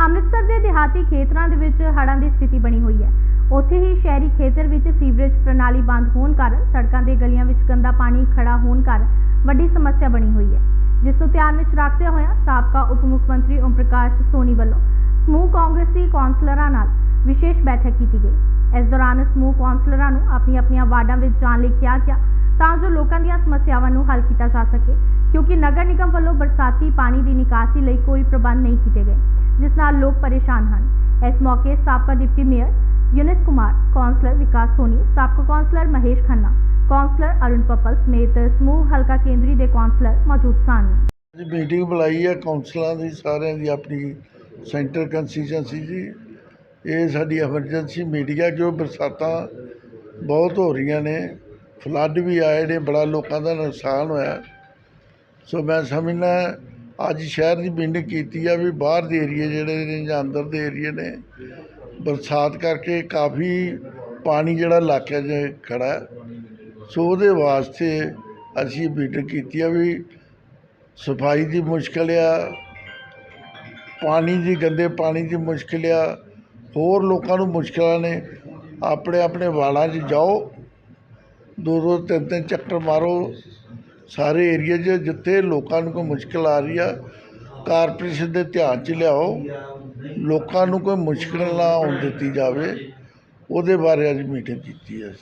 ਅੰਮ੍ਰਿਤਸਰ ਦੇ ਦਿਹਾਤੀ ਖੇਤਰਾਂ ਦੇ ਵਿੱਚ ਹੜ੍ਹਾਂ ਦੀ ਸਥਿਤੀ ਬਣੀ ਹੋਈ ਹੈ। ਉੱਥੇ ਹੀ ਸ਼ਹਿਰੀ ਖੇਤਰ ਵਿੱਚ ਸੀਵਰੇਜ ਪ੍ਰਣਾਲੀ ਬੰਦ ਹੋਣ ਕਾਰਨ ਸੜਕਾਂ ਦੇ ਗਲੀਆਂ ਵਿੱਚ ਗੰਦਾ ਪਾਣੀ ਖੜਾ ਹੋਣ ਕਾਰਨ ਵੱਡੀ ਸਮੱਸਿਆ ਬਣੀ ਹੋਈ ਹੈ। ਜਿਸ ਨੂੰ ਧਿਆਨ ਵਿੱਚ ਰੱਖਦਿਆਂ ਹੋਇਆਂ ਸਾਬਕਾ ਉਪ ਮੁੱਖ ਮੰਤਰੀ ਓਮ ਪ੍ਰਕਾਸ਼ ਸੋਨੀ ਵੱਲੋਂ ਸਮੂਹ ਕਾਂਗਰਸੀ ਕੌਂਸਲਰਾਂ ਨਾਲ ਵਿਸ਼ੇਸ਼ ਬੈਠਕ ਕੀਤੀ ਗਈ। ਇਸ ਦੌਰਾਨ ਸਮੂਹ ਕੌਂਸਲਰਾਂ ਨੂੰ ਆਪਣੀਆਂ ਆਪਣੀਆਂ ਵਾਰਡਾਂ ਵਿੱਚ ਜਾਣ ਲਈ ਕਿਹਾ ਗਿਆ ਤਾਂ ਜੋ ਲੋਕਾਂ ਦੀਆਂ ਸਮੱਸਿਆਵਾਂ ਨੂੰ ਹੱਲ ਕੀਤਾ ਜਾ ਸਕੇ, ਕਿਉਂਕਿ ਨਗਰ ਨਿਗਮ ਵੱਲੋਂ ਬਰਸਾਤੀ ਪਾਣੀ ਦੀ ਨਿਕਾਸੀ ਲਈ ਕੋਈ ਪ੍ਰਬੰਧ ਨਹੀਂ ਕੀਤੇ ਗਏ। ਜਿਸ ਨਾਲ ਲੋਕ ਪਰੇਸ਼ਾਨ ਹਨ। ਇਸ ਮੌਕੇ ਸਾਬਕਾ deputy mayor Yunis Kumar, councillor Vikas Soni, ਸਾਬਕਾ ਕੌਂਸਲਰ ਮਹੇਸ਼ ਖੰਨਾ, ਕੌਂਸਲਰ ਅਰੁਣ ਪਪਲ ਸਮੇਤ ਸਮੂਹ ਹਲਕਾ ਕੇਂਦਰੀ ਦੇ ਕੌਂਸਲਰ ਮੌਜੂਦ ਸਨ। ਅੱਜ ਮੀਟਿੰਗ ਬੁਲਾਈ ਹੈ ਕੌਂਸਲਰਾਂ ਦੀ, ਸਾਰਿਆਂ ਦੀ, ਆਪਣੀ ਸੈਂਟਰ ਕੰਸਟੀਚੁਐਂਸੀ ਜੀ ਇਹ ਸਾਡੀ ਐਮਰਜੈਂਸੀ ਮੀਟਿੰਗ ਹੈ ਕਿਉਂ ਬਰਸਾਤਾਂ ਬਹੁਤ ਹੋ ਰਹੀਆਂ ਨੇ। ਫਲੱਡ ਵੀ ਆਏ ਨੇ, ਬੜਾ ਲੋਕਾਂ ਦਾ ਨੁਕਸਾਨ ਹੋਇਆ। ਸੋ ਮੈਂ ਸਮਝਣਾ ਅੱਜ ਸ਼ਹਿਰ ਦੀ ਮੀਟਿੰਗ ਕੀਤੀ ਆ ਵੀ ਬਾਹਰ ਦੇ ਏਰੀਏ ਜਿਹੜੇ ਨੇ ਜਾਂ ਅੰਦਰ ਦੇ ਏਰੀਏ ਨੇ, ਬਰਸਾਤ ਕਰਕੇ ਕਾਫੀ ਪਾਣੀ ਜਿਹੜਾ ਇਲਾਕੇ 'ਚ ਖੜਾ ਸੋ ਉਹਦੇ ਵਾਸਤੇ ਅਸੀਂ ਮੀਟਿੰਗ ਕੀਤੀ ਆ ਵੀ ਸਫ਼ਾਈ ਦੀ ਮੁਸ਼ਕਲ ਆ, ਪਾਣੀ ਦੀ, ਗੰਦੇ ਪਾਣੀ ਦੀ ਮੁਸ਼ਕਲ ਆ, ਹੋਰ ਲੋਕਾਂ ਨੂੰ ਮੁਸ਼ਕਲਾਂ ਨੇ, ਆਪਣੇ ਆਪਣੇ ਵਾਲਾਂ 'ਚ ਜਾਓ, ਦੋ ਦੋ ਤਿੰਨ ਤਿੰਨ ਚੱਕਰ ਮਾਰੋ ਸਾਰੇ ਏਰੀਏ 'ਚ ਜਿੱਥੇ ਲੋਕਾਂ ਨੂੰ ਕੋਈ ਮੁਸ਼ਕਲ ਆ ਰਹੀ ਆ, ਕਾਰਪੋਰੇਸ਼ਨ ਦੇ ਧਿਆਨ 'ਚ ਲਿਆਓ। ਲੋਕਾਂ ਨੂੰ ਕੋਈ ਮੁਸ਼ਕਲ ਨਾ ਆਉਣ ਦਿੱਤੀ ਜਾਵੇ। ਉਹਦੇ ਬਾਰੇ ਅੱਜ ਮੀਟਿੰਗ ਕੀਤੀ ਹੈ ਅਸੀਂ।